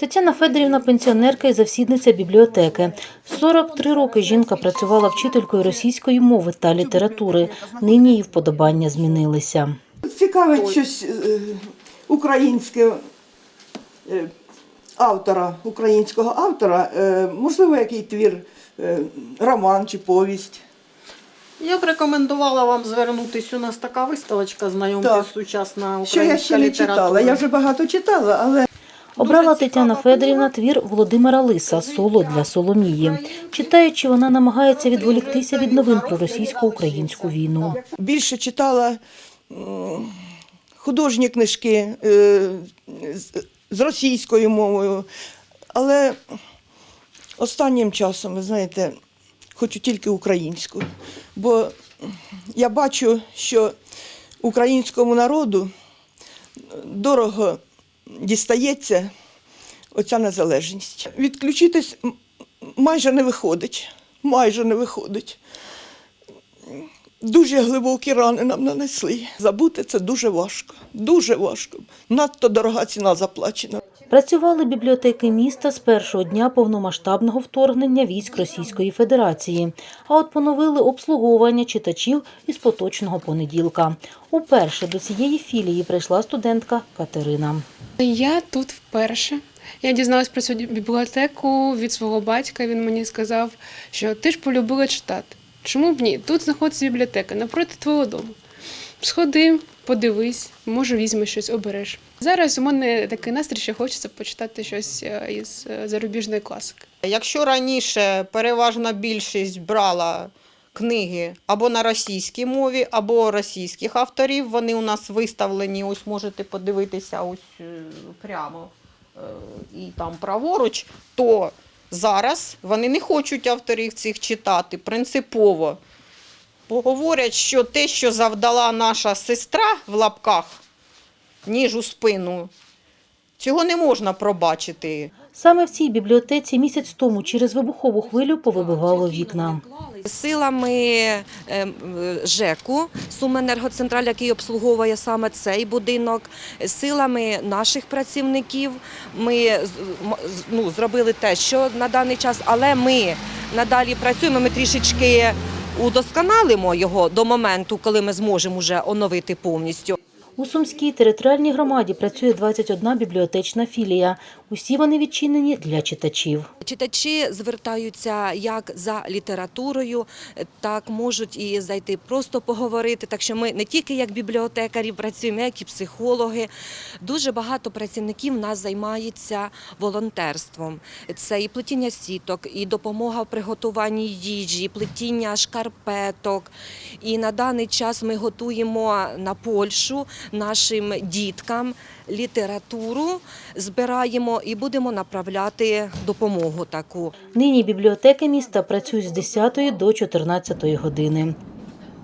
Тетяна Федорівна – пенсіонерка і завсідниця бібліотеки. 43 роки жінка працювала вчителькою російської мови та літератури. Нині її вподобання змінилися. Цікавить щось е, українське е, автора, українського автора, е, можливо, який твір, роман чи повість. Я б рекомендувала вам звернутися. У нас така виставочка Так. сучасна Що я ще не література. читала. Я вже багато читала, але Обрала Тетяна Федорівна твір Володимира Лиса «Соло для Соломії». Читаючи, вона намагається відволіктися від новин про російсько-українську війну. більше читала художні книжки е, з- з російською мовою. Але останнім часом, ви знаєте, хочу тільки українську. Бо я бачу, що українському народу дорого дістається оця незалежність. Відключитись майже не виходить. Майже не виходить. Дуже глибокі рани нам нанесли. Забути це дуже важко. Дуже важко. Надто дорога ціна заплачена. Працювали бібліотеки міста з першого дня повномасштабного вторгнення військ Російської Федерації, а от поновили обслуговування читачів із поточного понеділка. Уперше до цієї філії прийшла студентка Катерина. Я тут вперше. Я дізналась про цю бібліотеку від свого батька. Він мені сказав, що ти ж полюбила читати. Чому б ні? Тут знаходиться бібліотека напроти твого дому. Сходи, подивись, може візьмеш щось, обереш. Зараз у мене такий настрій, що хочеться почитати щось е, із е, зарубіжної класики. Якщо раніше переважна більшість брала книги або на російській мові, або російських авторів, вони у нас виставлені, ось можете подивитися ось е, прямо і там праворуч, то зараз вони не хочуть авторів цих читати принципово. Бо говорять, що те, що завдала наша сестра в лапках, ніж у спину, цього не можна пробачити. Саме в цій бібліотеці місяць тому через вибухову хвилю повибивало вікна. Силами е, ЖЕКу Суменергоцентраль, який обслуговує саме цей будинок, силами наших працівників ми ну, зробили те, що на даний час, але ми надалі працюємо. Ми трішечки удосконалимо його до моменту, коли ми зможемо вже оновити повністю. У Сумській територіальній громаді працює 21 бібліотечна філія. Усі вони відчинені для читачів. Читачі звертаються як за літературою, так можуть і зайти просто поговорити. Так що ми не тільки як бібліотекарі працюємо, як і психологи. Дуже багато працівників нас займається волонтерством. Це і плетіння сіток, і допомога в приготуванні їжі, і плетіння шкарпеток. І на даний час ми готуємо на Польщу нашим діткам літературу, збираємо і будемо направляти допомогу таку. Нині бібліотеки міста працюють з 10 до 14 години.